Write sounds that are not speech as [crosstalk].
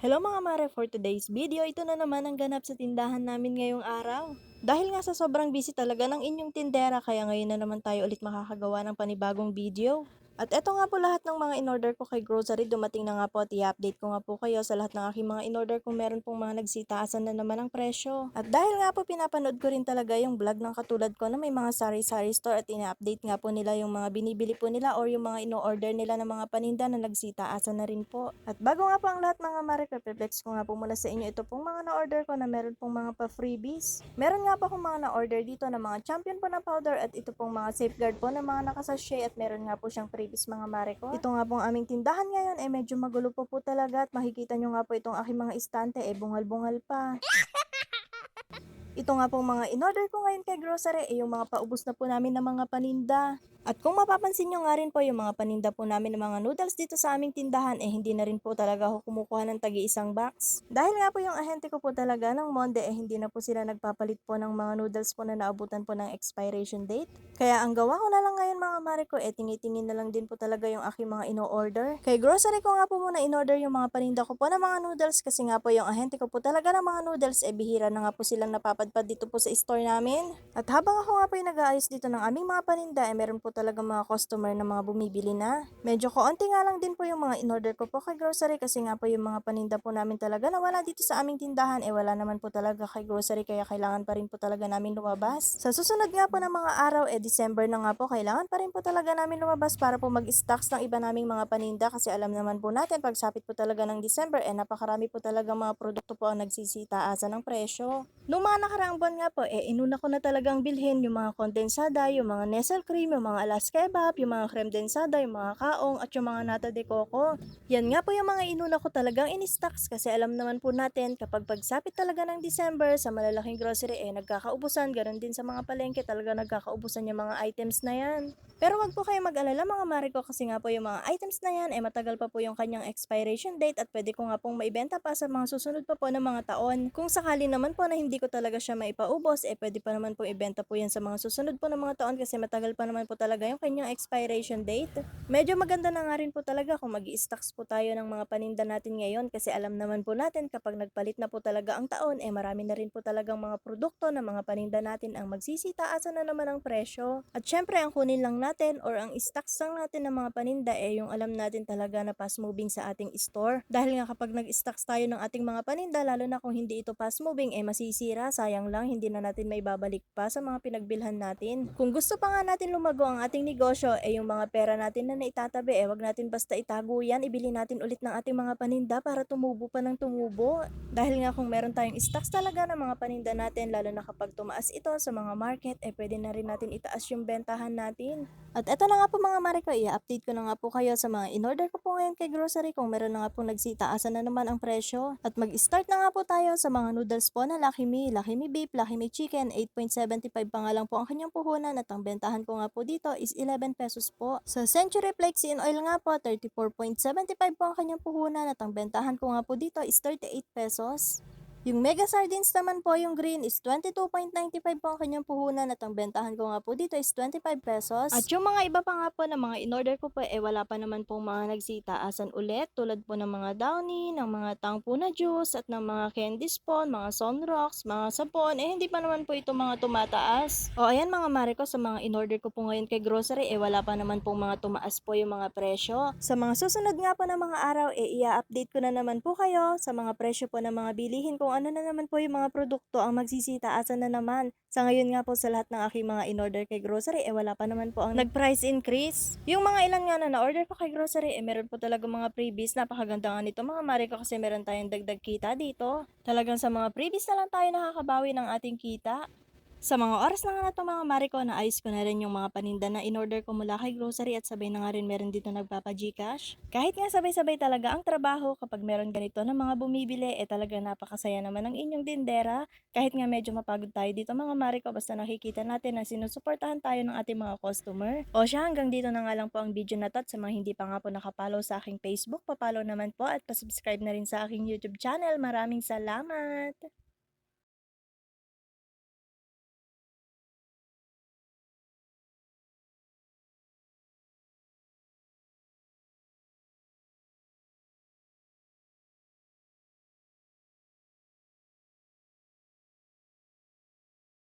Hello mga mare, for today's video, ito na naman ang ganap sa tindahan namin ngayong araw. Dahil nga sa sobrang busy talaga ng inyong tindera, kaya ngayon na naman tayo ulit makakagawa ng panibagong video. At eto nga po lahat ng mga in-order ko kay grocery, dumating na nga po at i-update ko nga po kayo sa lahat ng aking mga in-order kung meron pong mga nagsitaasan na naman ang presyo. At dahil nga po pinapanood ko rin talaga yung vlog ng katulad ko na may mga sari-sari store at ina-update nga po nila yung mga binibili po nila or yung mga ino-order nila ng mga paninda na nagsitaasan na rin po. At bago nga po ang lahat mga mare, flex ko nga po muna sa inyo ito pong mga na-order ko na meron pong mga pa-freebies. Meron nga po akong mga na-order dito na mga champion po na powder at ito pong mga safeguard po na mga nakasashay at meron nga po siyang freebies mga mare ko. Ito nga pong aming tindahan ngayon eh medyo magulo po po talaga at makikita nyo nga po itong aking mga istante eh bungal-bungal pa. [laughs] Ito nga pong mga in-order ko ngayon kay grocery eh yung mga paubos na po namin ng mga paninda. At kung mapapansin nyo nga rin po yung mga paninda po namin ng mga noodles dito sa aming tindahan eh hindi na rin po talaga ako kumukuha ng tagi isang box. Dahil nga po yung ahente ko po talaga ng Monde eh hindi na po sila nagpapalit po ng mga noodles po na naabutan po ng expiration date. Kaya ang gawa ko na lang ngayon mga mare ko eh tingi-tingin na lang din po talaga yung aking mga ino-order. Kay grocery ko nga po muna in-order yung mga paninda ko po ng mga noodles kasi nga po yung ahente ko po talaga ng mga noodles eh bihira na nga po silang napapadpad dito po sa store namin. At habang ako nga po yung nag-aayos dito ng aming mga paninda eh meron po talaga mga customer na mga bumibili na. Medyo koonti nga lang din po yung mga in-order ko po kay grocery kasi nga po yung mga paninda po namin talaga na wala dito sa aming tindahan eh wala naman po talaga kay grocery kaya kailangan pa rin po talaga namin lumabas. Sa susunod nga po ng mga araw eh December na nga po kailangan pa rin po talaga namin lumabas para po mag-stocks ng iba naming mga paninda kasi alam naman po natin pagsapit po talaga ng December eh napakarami po talaga mga produkto po ang nagsisitaasan ng presyo. Noong mga nakaraang buwan nga po eh inuna ko na talagang bilhin yung mga kondensada, yung mga Nestle cream, yung mga Alas kebab, yung mga creme densada, yung mga kaong at yung mga nata de coco. Yan nga po yung mga inuna ko talagang in-stocks kasi alam naman po natin kapag pagsapit talaga ng December sa malalaking grocery eh nagkakaubusan, ganun din sa mga palengke talaga nagkakaubusan yung mga items na yan. Pero wag po kayo mag-alala mga mariko kasi nga po yung mga items na yan eh matagal pa po yung kanyang expiration date at pwede ko nga pong maibenta pa sa mga susunod pa po ng mga taon. Kung sakali naman po na hindi ko talaga siya maipaubos eh pwede pa naman po ibenta po yan sa mga susunod po ng mga taon kasi matagal pa naman po talaga yung kanyang expiration date. Medyo maganda na nga rin po talaga kung mag stocks po tayo ng mga paninda natin ngayon kasi alam naman po natin kapag nagpalit na po talaga ang taon eh marami na rin po talagang mga produkto na mga paninda natin ang magsisitaasan na naman ang presyo. At syempre ang kunin lang natin or ang stocks lang natin ng mga paninda eh yung alam natin talaga na fast moving sa ating store. Dahil nga kapag nag-stocks tayo ng ating mga paninda lalo na kung hindi ito fast moving eh masisira, sayang lang hindi na natin may babalik pa sa mga pinagbilhan natin. Kung gusto pa nga natin lumago ang ating negosyo eh yung mga pera natin na naitatabi eh wag natin basta itago yan, ibili natin ulit ng ating mga paninda para tumubo pa ng tumubo. Dahil nga kung meron tayong stocks talaga ng mga paninda natin lalo na kapag tumaas ito sa mga market eh pwede na rin natin itaas yung bentahan natin. At eto na nga po mga mare ko, i-update ko na nga po kayo sa mga in-order ko po ngayon kay grocery kung meron na nga po nagsitaasan na naman ang presyo. At mag-start na nga po tayo sa mga noodles po na Lucky Me, Lucky Me Beef, Lucky Me Chicken, 8.75 pa nga lang po ang kanyang puhunan at ang bentahan ko nga po dito is 11 pesos po. Sa Century in Oil nga po, 34.75 po ang kanyang puhunan at ang bentahan ko nga po dito is 38 pesos. Yung Mega Sardines naman po, yung green is 22.95 po ang kanyang puhunan at ang bentahan ko nga po dito is 25 pesos. At yung mga iba pa nga po na mga in-order ko po, eh wala pa naman po mga nagsitaasan ulit tulad po ng mga downy, ng mga tangpo na juice at ng mga candy spawn, mga sunrocks, mga sapon, eh hindi pa naman po ito mga tumataas. O ayan mga mare ko, sa mga in-order ko po ngayon kay grocery, eh wala pa naman po mga tumaas po yung mga presyo. Sa mga susunod nga po na mga araw, eh i-update ko na naman po kayo sa mga presyo po ng mga bilihin kung ano na naman po yung mga produkto ang magsisitaasan na naman. Sa ngayon nga po sa lahat ng aking mga in-order kay grocery, eh wala pa naman po ang nag-price increase. Yung mga ilan nga na na-order ko kay grocery, eh meron po talaga mga freebies. Napakaganda nga nito mga mare ko kasi meron tayong dagdag kita dito. Talagang sa mga freebies na lang tayo nakakabawi ng ating kita. Sa mga oras na na ito mga Mariko, naayos ko na rin yung mga paninda na in-order ko mula kay grocery at sabay na nga rin meron dito nagpapa-Gcash. Kahit nga sabay-sabay talaga ang trabaho kapag meron ganito na mga bumibili, eh talaga napakasaya naman ng inyong tindera. Kahit nga medyo mapagod tayo dito mga Mariko, basta nakikita natin na sinusuportahan tayo ng ating mga customer. O siya, hanggang dito na nga lang po ang video na to at sa mga hindi pa nga po nakapollow sa aking Facebook, papalo naman po at pasubscribe na rin sa aking YouTube channel. Maraming salamat!